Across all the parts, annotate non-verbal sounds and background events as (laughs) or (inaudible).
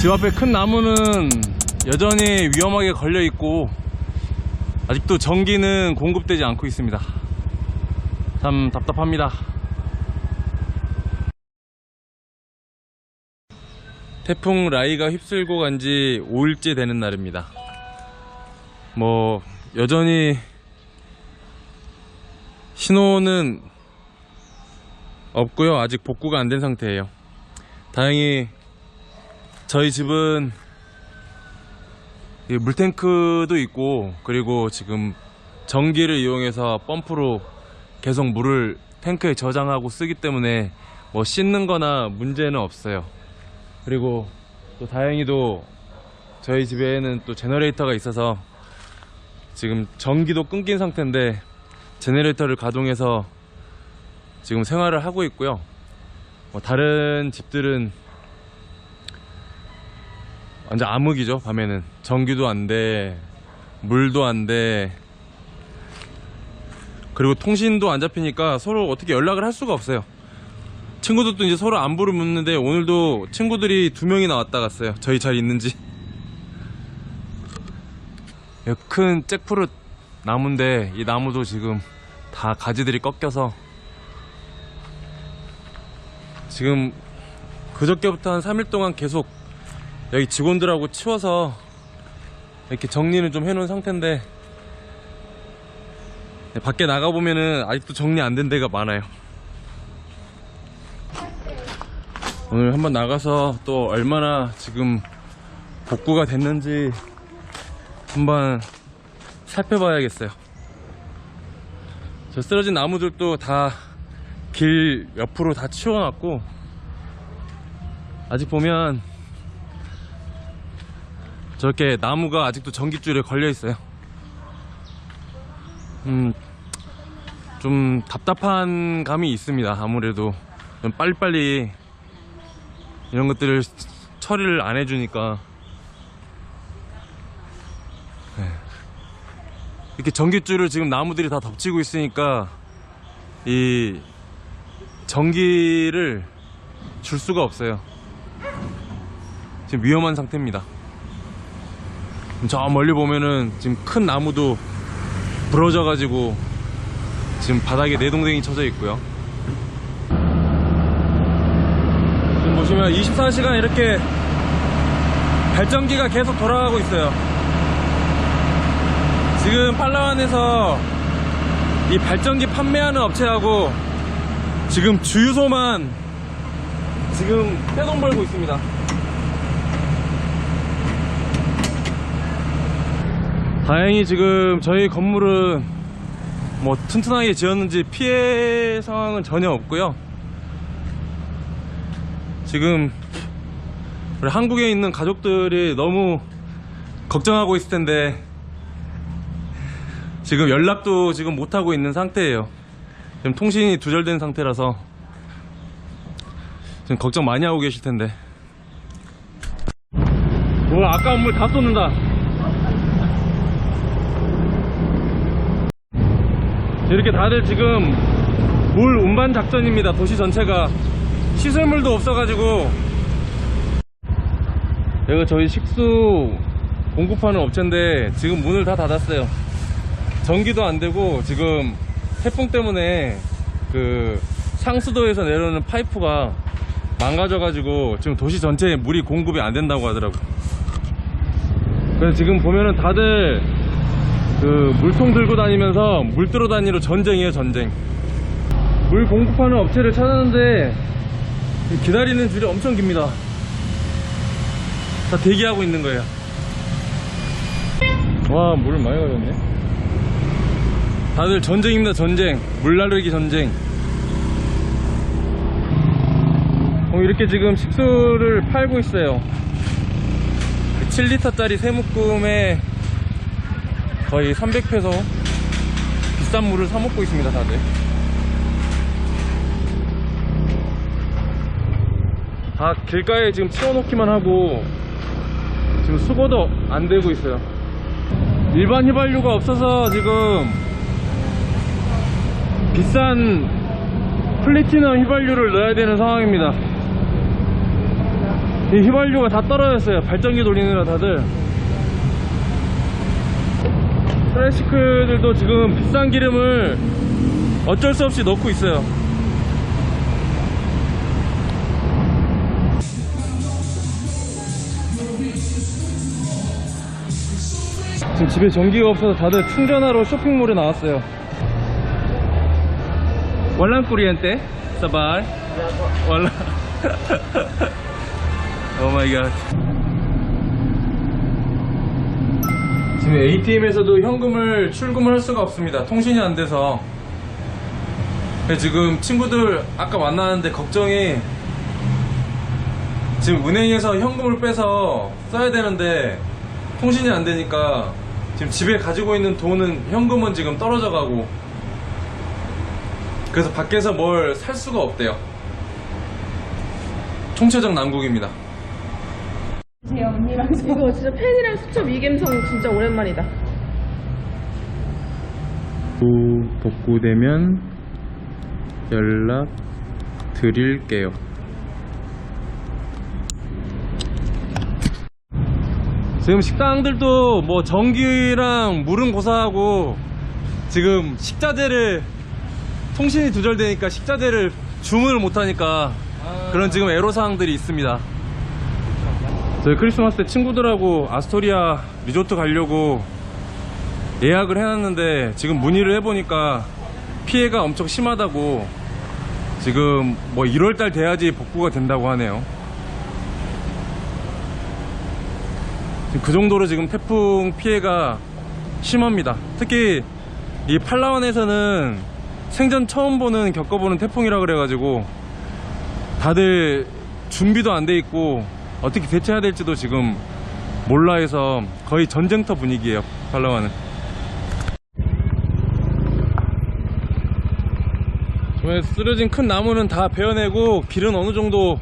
집 앞에 큰 나무는 여전히 위험하게 걸려 있고 아직도 전기는 공급되지 않고 있습니다. 참 답답합니다. 태풍 라이가 휩쓸고 간 지 5일째 되는 날입니다. 뭐 여전히 신호는 없고요. 아직 복구가 안 된 상태예요. 다행히 저희 집은 이 물탱크도 있고 그리고 지금 전기를 이용해서 펌프로 계속 물을 탱크에 저장하고 쓰기 때문에 뭐 씻는 거나 문제는 없어요. 그리고 또 다행히도 저희 집에는 또 제너레이터가 있어서 지금 전기도 끊긴 상태인데 제너레이터를 가동해서 지금 생활을 하고 있고요. 뭐 다른 집들은 완전 암흑이죠 밤에는. 전기도 안돼 물도 안 돼. 그리고 통신도 안 잡히니까 서로 어떻게 연락을 할 수가 없어요. 친구들도 이제 서로 안부를 묻는데 오늘도 친구들이 두 명이나 왔다 갔어요. 저희 잘 있는지. 여기 큰 잭프루 나무인데 이 나무도 지금 다 가지들이 꺾여서 지금 그저께부터 한 3일 동안 계속 여기 직원들하고 치워서 이렇게 정리는 좀 해놓은 상태인데 네, 밖에 나가보면은 아직도 정리 안 된 데가 많아요. 오늘 한번 나가서 또 얼마나 지금 복구가 됐는지 한번 살펴봐야겠어요. 저 쓰러진 나무들도 다 길 옆으로 다 치워놨고 아직 보면 저렇게 나무가 아직도 전깃줄에 걸려 있어요. 음, 좀 답답한 감이 있습니다. 아무래도 좀 빨리빨리 이런 것들을 처리를 안 해주니까 네. 이렇게 전깃줄을 지금 나무들이 다 덮치고 있으니까 이 전기를 줄 수가 없어요. 지금 위험한 상태입니다. 저 멀리 보면은 지금 큰 나무도 부러져 가지고 지금 바닥에 내동댕이 쳐져 있고요. 지금 보시면 24시간 이렇게 발전기가 계속 돌아가고 있어요. 지금 팔라완에서 이 발전기 판매하는 업체하고 지금 주유소만 지금 떼돈 벌고 있습니다. 다행히 지금 저희 건물은 뭐 튼튼하게 지었는지 피해 상황은 전혀 없고요. 지금 우리 한국에 있는 가족들이 너무 걱정하고 있을 텐데 지금 연락도 지금 못하고 있는 상태예요. 지금 통신이 두절된 상태라서 지금 걱정 많이 하고 계실 텐데. 오, 아까 운 물다 쏟는다. 이렇게 다들 지금 물 운반 작전입니다. 도시 전체가 시설물도 없어가지고 여기 저희 식수 공급하는 업체인데 지금 문을 다 닫았어요. 전기도 안 되고 지금 태풍 때문에 그 상수도에서 내려오는 파이프가 망가져가지고 지금 도시 전체에 물이 공급이 안 된다고 하더라고. 그래서 지금 보면은 다들 그 물통 들고 다니면서 물 들어 다니러 전쟁이에요 전쟁. 물 공급하는 업체를 찾았는데 기다리는 줄이 엄청 깁니다. 다 대기하고 있는 거예요. 와 물을 많이 가졌네. 다들 전쟁입니다 전쟁. 물 나르기 전쟁. 어, 이렇게 지금 식수를 팔고 있어요. 7리터짜리 세묶음에 거의 300페소 비싼 물을 사 먹고 있습니다 다들 다 길가에 지금 치워놓기만 하고 지금 수거도 안 되고 있어요 일반 휘발유가 없어서 지금 비싼 플래티넘 휘발유를 넣어야 되는 상황입니다 이 휘발유가 다 떨어졌어요. 발전기 돌리느라 다들. 클래시크들도 지금 비싼 기름을 어쩔 수 없이 넣고 있어요. 지금 집에 전기가 없어서 다들 충전하러 쇼핑몰에 나왔어요. 월란 꾸리엔테 사바이 월란 (laughs) 오 마이 갓 지금 ATM에서도 현금을 출금을 할 수가 없습니다. 통신이 안 돼서 지금 친구들 아까 만나는데 걱정이 지금 은행에서 현금을 빼서 써야 되는데 통신이 안 되니까 지금 집에 가지고 있는 돈은 현금은 지금 떨어져 가고 그래서 밖에서 뭘 살 수가 없대요. 총체적 난국입니다. 제 언니랑 이거 진짜 팬이랑 수첩 이갬성 진짜 오랜만이다. 복구되면 연락 드릴게요. 지금 식당들도 뭐 전기랑 물은 고사하고 지금 식자재를 통신이 두절되니까 식자재를 주문을 못하니까 그런 지금 애로사항들이 있습니다. 저희 크리스마스 때 친구들하고 아스토리아 리조트 가려고 예약을 해놨는데 지금 문의를 해보니까 피해가 엄청 심하다고 지금 뭐 1월달 돼야지 복구가 된다고 하네요. 그 정도로 지금 태풍 피해가 심합니다. 특히 이 팔라완에서는 생전 처음 보는 겪어보는 태풍이라 그래가지고 다들 준비도 안 돼 있고 어떻게 대처해야 될지도 지금 몰라 해서 거의 전쟁터 분위기예요 팔라완은 저번에 쓰러진 큰 나무는 다 베어내고 길은 어느 정도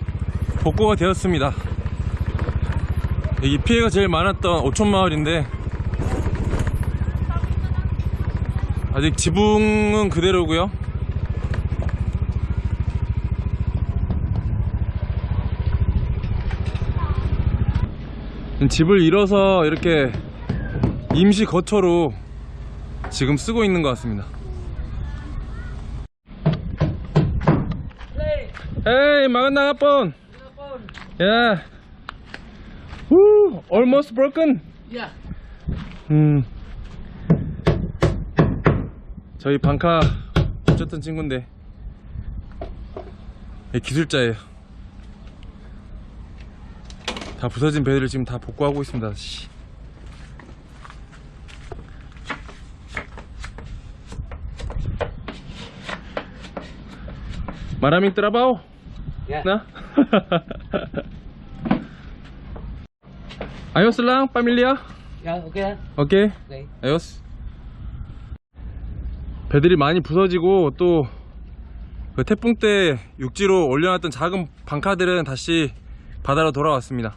복구가 되었습니다. 이 피해가 제일 많았던 오촌마을인데 아직 지붕은 그대로고요 집을 잃어서 이렇게 임시 거처로 지금 쓰고 있는 것 같습니다. Hey, magandang hapon. Yeah. Woo, almost broken. Yeah. 음. 저희 방카 어쨌든 친구인데 예, 기술자예요. 다 부서진 배들을 지금 다 복구하고 있습니다. 씨. 마라미 트라바오? Ya. 나? Lang, pamilya? Ya, oke. 오케이. Oke. 아요스. 배들이 많이 부서지고 또 그 태풍 때 육지로 올려놨던 작은 방카들은 다시 바다로 돌아왔습니다.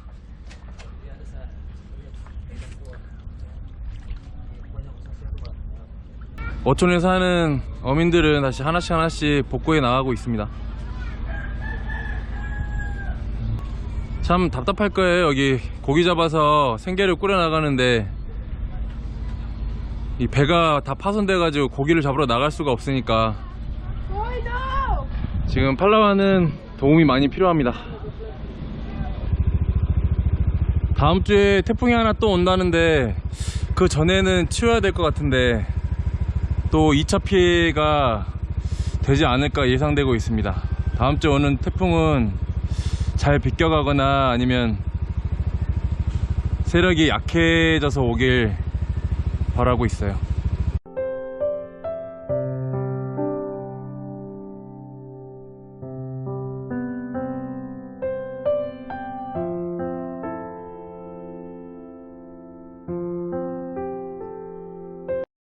어촌에 사는 어민들은 다시 하나씩 하나씩 복구해 나가고 있습니다. 참 답답할 거예요. 여기 고기 잡아서 생계를 꾸려 나가는데 이 배가 다 파손돼 가지고 고기를 잡으러 나갈 수가 없으니까 지금 팔라완은 도움이 많이 필요합니다. 다음 주에 태풍이 하나 또 온다는데 그 전에는 치워야 될 것 같은데 또 2차 피해가 되지 않을까 예상되고 있습니다. 다음 주에 오는 태풍은 잘 비껴가거나 아니면 세력이 약해져서 오길 바라고 있어요.